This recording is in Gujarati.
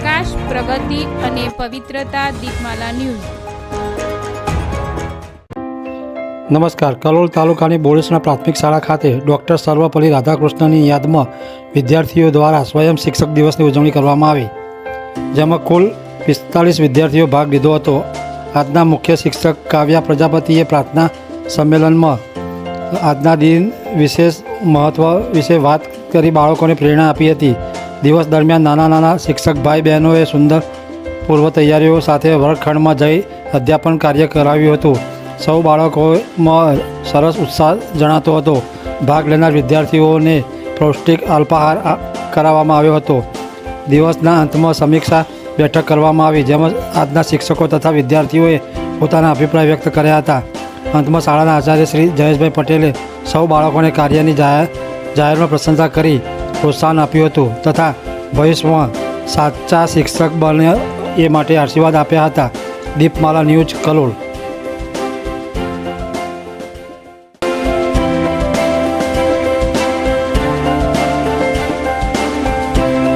વિકાસ પ્રગતિ અને પવિત્રતા દીપમાલા ન્યૂઝ. નમસ્કાર. કલોલ તાલુકાની બોળીસના પ્રાથમિક શાળા ખાતે ડૉક્ટર સર્વપલ્લી રાધાકૃષ્ણની યાદમાં વિદ્યાર્થીઓ દ્વારા સ્વયં શિક્ષક દિવસની ઉજવણી કરવામાં આવી. જેમાં કુલ પિસ્તાલીસ વિદ્યાર્થીઓ ભાગ લીધો હતો. આજના મુખ્ય શિક્ષક કાવ્યા પ્રજાપતિએ પ્રાર્થના સંમેલનમાં આજના દિન વિશેષ મહત્ત્વ વિશે વાત કરી બાળકોને પ્રેરણા આપી હતી. દિવસ દરમિયાન નાના નાના શિક્ષક ભાઈ બહેનોએ સુંદર પૂર્વ તૈયારીઓ સાથે વર્ગખંડમાં જઈ અધ્યાપન કાર્ય કરાવ્યું હતું. સૌ બાળકોમાં સરસ ઉત્સાહ જણાતો હતો. ભાગ લેનાર વિદ્યાર્થીઓને પૌષ્ટિક અલ્પાહાર કરાવવામાં આવ્યો હતો. દિવસના અંતમાં સમીક્ષા બેઠક કરવામાં આવી, જેમાં આજના શિક્ષકો તથા વિદ્યાર્થીઓએ પોતાના અભિપ્રાય વ્યક્ત કર્યા હતા. અંતમાં શાળાના આચાર્ય શ્રી જયેશભાઈ પટેલે સૌ બાળકોને કાર્યની જાહેર, જાહેરમાં પ્રશંસા કરી, પ્રોત્સાહન આપ્યું હતું તથા ભવિષ્યમાં સાચા શિક્ષક બને એ માટે આશીર્વાદ આપ્યા હતા. દીપમાલા ન્યૂઝ કલોલ.